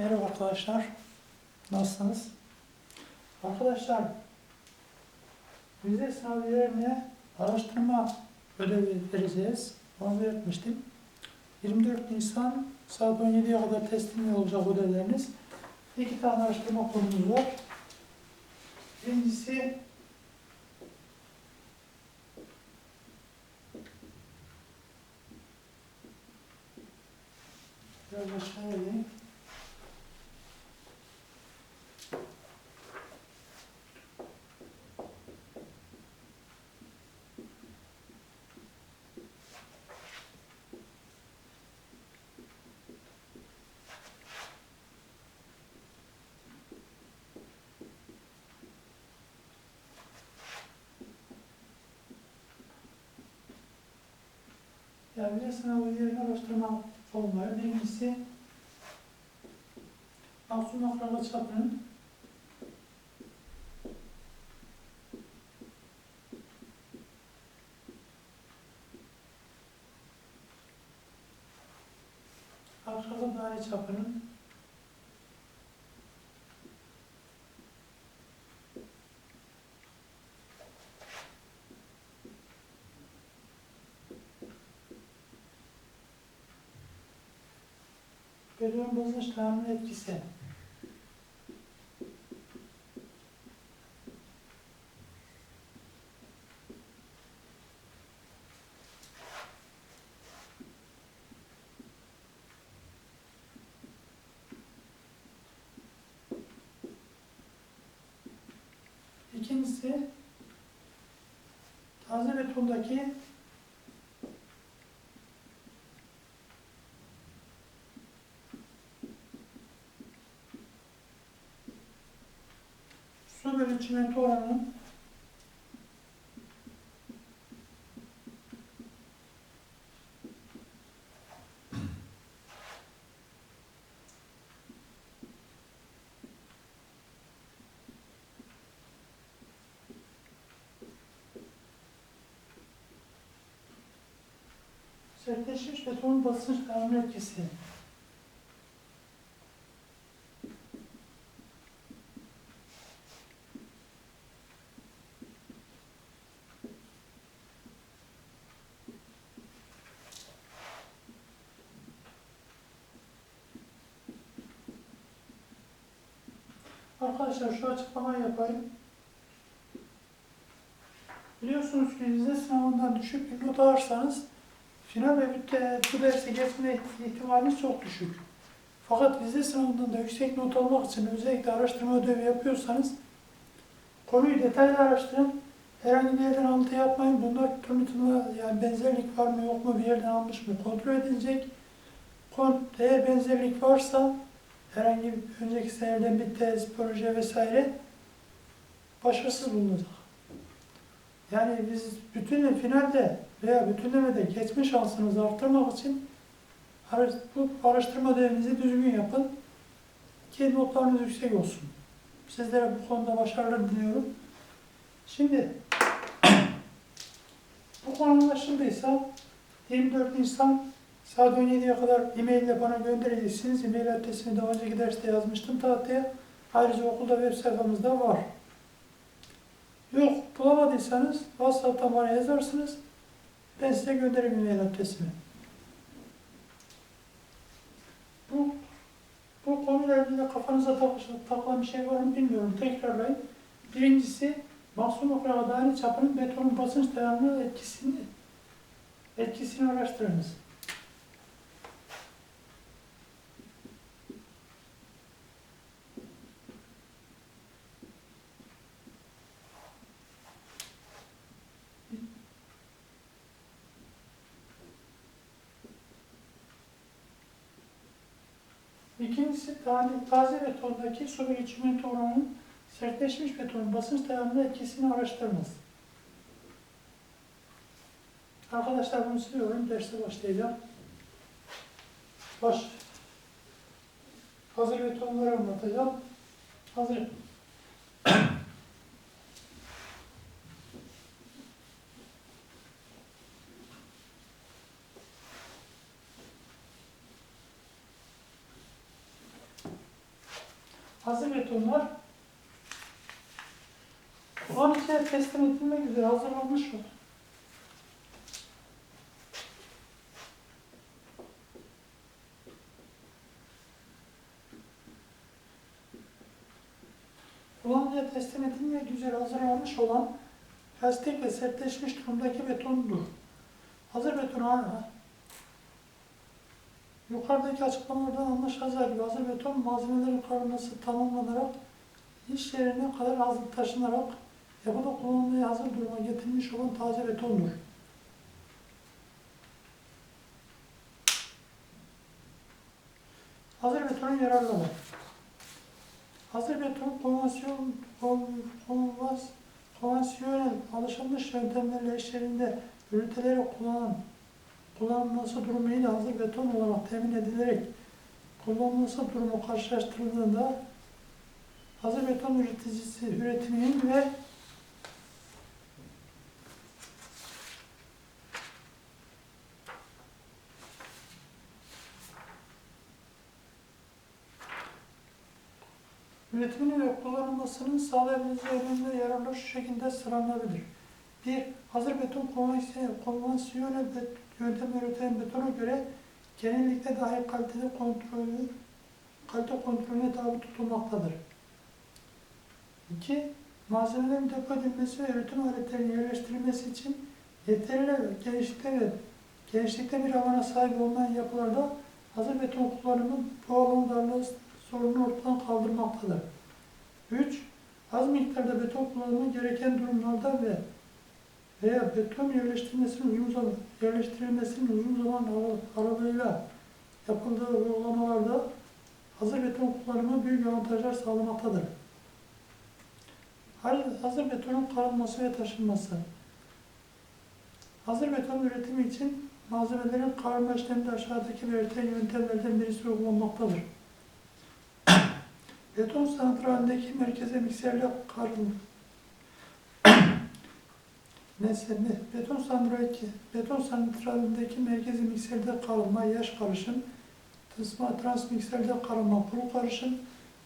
Merhaba arkadaşlar. Nasılsınız? Arkadaşlar, vize sınavlarına araştırma ödevi vereceğiz. Onu belirtmiştim. 24 Nisan saat 17'ye kadar teslim olacak ödevleriniz. İki tane araştırma konumuz var. Birincisi Biraz aşağıya vize sınavı yerine araştırma fonları. Birincisi Mahsun Akraba Çapı'nın Akraba Daire Çapı'nın Beton basınç tahmin etkisi. İkincisi taze betondaki bölü çimento sertleşmiş betonun basınç tahmin etkisi. Arkadaşlar şu açıklamayı yapayım. Biliyorsunuz ki vize sınavından düşük bir not alırsanız final ve bu dersi geçme ihtimaliniz çok düşük. Fakat vize sınavından da yüksek not almak için özellikle araştırma ödevi yapıyorsanız konuyu detaylı araştırın. Herhangi bir yerden alıntı yapmayın. Bunda tanıtımla yani benzerlik var mı yok mu bir yerden almış mı kontrol edilecek. Eğer benzerlik varsa herhangi bir önceki seneden bir tez, proje vesaire başarısız bulunacak. Yani biz bütün finalde veya bütünlemede geçme şansınızı arttırmak için bu araştırma ödevinizi düzgün yapın ki notlarınız yüksek olsun. Sizlere bu konuda başarılar diliyorum. Şimdi bu konu anlaşıldıysa 24 Nisan saat 17'ye kadar e-mail ile bana göndereceksiniz. E-mail adresini daha önceki derste yazmıştım tahtaya. Ayrıca okulda web sayfamızda var. Yok bulamadıysanız WhatsApp'tan bana yazarsınız. Ben size gönderirim e-mail adresimi. Bu, bu konuyla ilgili kafanıza takılan bir şey var mı bilmiyorum. Tekrarlayın. Birincisi Mahsun Okrava daire çapının betonun basınç dayanıklı etkisini etkisini araştırınız. İkincisi tane, taze betondaki su ve çimento sertleşmiş betonun basınç dayanıklı etkisini araştırınız. Arkadaşlar bunu siliyorum. Derse başlayacağım. Baş. Hazır betonları anlatacağım. Hazır. Hazır betonlar içine teslim edilmek üzere hazırlanmış olur. Kullanıcıya teslim edilmek üzere hazırlanmış olan lastik ve sertleşmiş durumdaki betondur. Hazır beton hala Yukarıdaki açıklamalardan anlaşılacağı gibi hazır beton malzemelerin karılması tamamlanarak iş yerine kadar hazır taşınarak yapıda kullanılmaya hazır duruma getirilmiş olan taze betondur. Hazır betonun yararları. Hazır beton konvansiyon, kon- konvans, konvansiyonel alışılmış yöntemlerle eşlerinde üniteleri kullanan kullanılması durumuyla hazır beton olarak temin edilerek kullanılması durumu karşılaştırıldığında hazır beton üreticisi üretiminin ve üretimini ve kullanılmasının sağlayabileceği önemli yararlar şu şekilde sıralanabilir. 1. Hazır beton konvansiyonel, yöntem üretilen betona göre genellikle daha iyi kaliteli kontrolü, kalite kontrolüne tabi tutulmaktadır. 2. Malzemelerin depo edilmesi ve üretim aletlerinin yerleştirilmesi için yeterli genişlikte ve genişlikte bir alana sahip olmayan yapılarda hazır beton kullanımı bu alan darlığı sorununu ortadan kaldırmaktadır. 3. Az miktarda beton kullanımı gereken durumlarda ve veya beton yerleştirilmesinin uzun zaman yerleştirilmesinin uzun zaman ara- aralığıyla yapıldığı uygulamalarda hazır beton kullanımı büyük avantajlar sağlamaktadır. Hazır- betonun karılması ve taşınması. Hazır beton üretimi için malzemelerin karma işleminde aşağıdaki belirtilen yöntemlerden birisi uygulanmaktadır. beton santralindeki merkeze mikserle karılma. Mesela beton santralindeki, beton santralindeki merkezi mikserde karılma, yaş karışım, tısma transmikserde karılma, kuru karışım,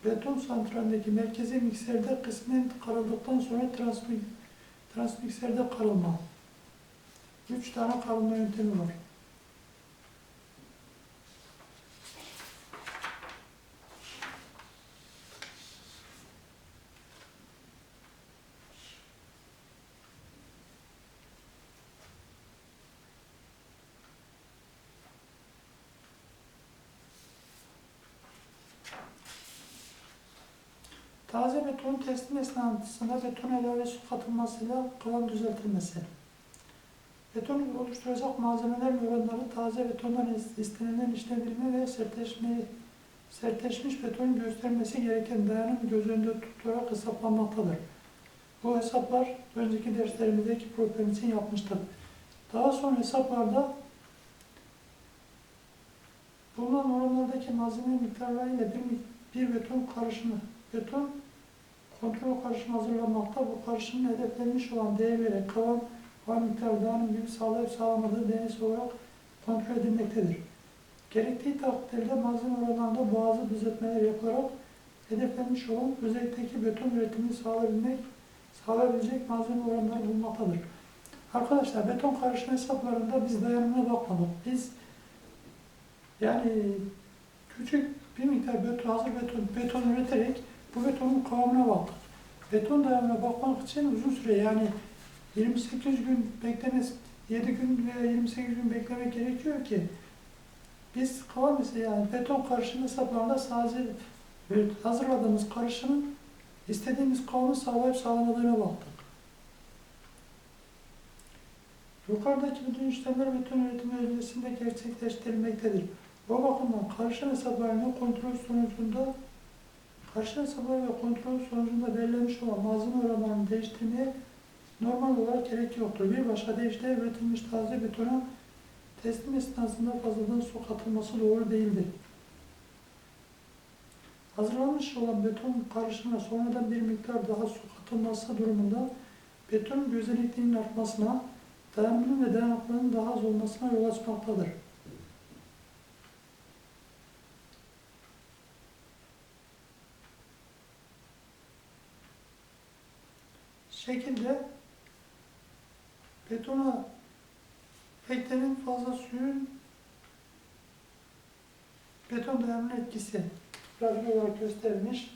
beton santralindeki merkezi mikserde kısmen karıldıktan sonra transmi, transmikserde karılma. Üç tane karılma yöntemi var. Taze beton teslim esnasında beton ilave su katılmasıyla kıvam düzeltilmesi. Beton oluşturacak malzemelerin oranları taze betondan is- istenilen işlevilme ve sertleşmiş beton göstermesi gereken dayanım göz önünde tutularak hesaplanmaktadır. Bu hesaplar önceki derslerimizdeki problem için yapmıştık. Daha sonra hesaplarda bulunan oranlardaki malzeme miktarlarıyla bir, bir beton karışımı, beton kontrol karışımı hazırlanmakta. Bu karışımın hedeflenmiş olan değerleri kıvam, hava miktarı, dağınım gibi sağlayıp sağlamadığı denesi olarak kontrol edilmektedir. Gerektiği takdirde malzeme oranlarında bazı düzeltmeler yapılarak hedeflenmiş olan özellikteki beton üretimini sağlayabilmek, sağlayabilecek malzeme oranları bulunmaktadır. Arkadaşlar beton karışım hesaplarında biz dayanımına bakmadık. Biz yani küçük bir miktar beton, hazır beton, beton üreterek bu betonun kıvamına baktık. Beton dayanımına bakmak için uzun süre yani 28 gün beklemesi, 7 gün veya 28 gün beklemek gerekiyor ki biz kıvam mesela yani beton karışım hesaplarında sadece hazırladığımız karışımın istediğimiz kıvamı sağlayıp sağlamadığına baktık. Yukarıdaki bütün işlemler beton üretimi öncesinde gerçekleştirilmektedir. Bu bakımdan karışım hesaplarını kontrol sonucunda karışım hesapları ve kontrol sonucunda belirlenmiş olan malzeme oranlarını değiştirmeye normal olarak gerek yoktur. Bir başka deyişle üretilmiş taze betona teslim esnasında fazladan su katılması doğru değildir. Hazırlanmış olan beton karışımına sonradan bir miktar daha su katılması durumunda beton gözelikliğinin artmasına, dayanımının ve dayanıklılığının daha az olmasına yol açmaktadır. Şekilde betona eklenen fazla suyun beton dayanımlı etkisi grafik olarak gösterilmiş.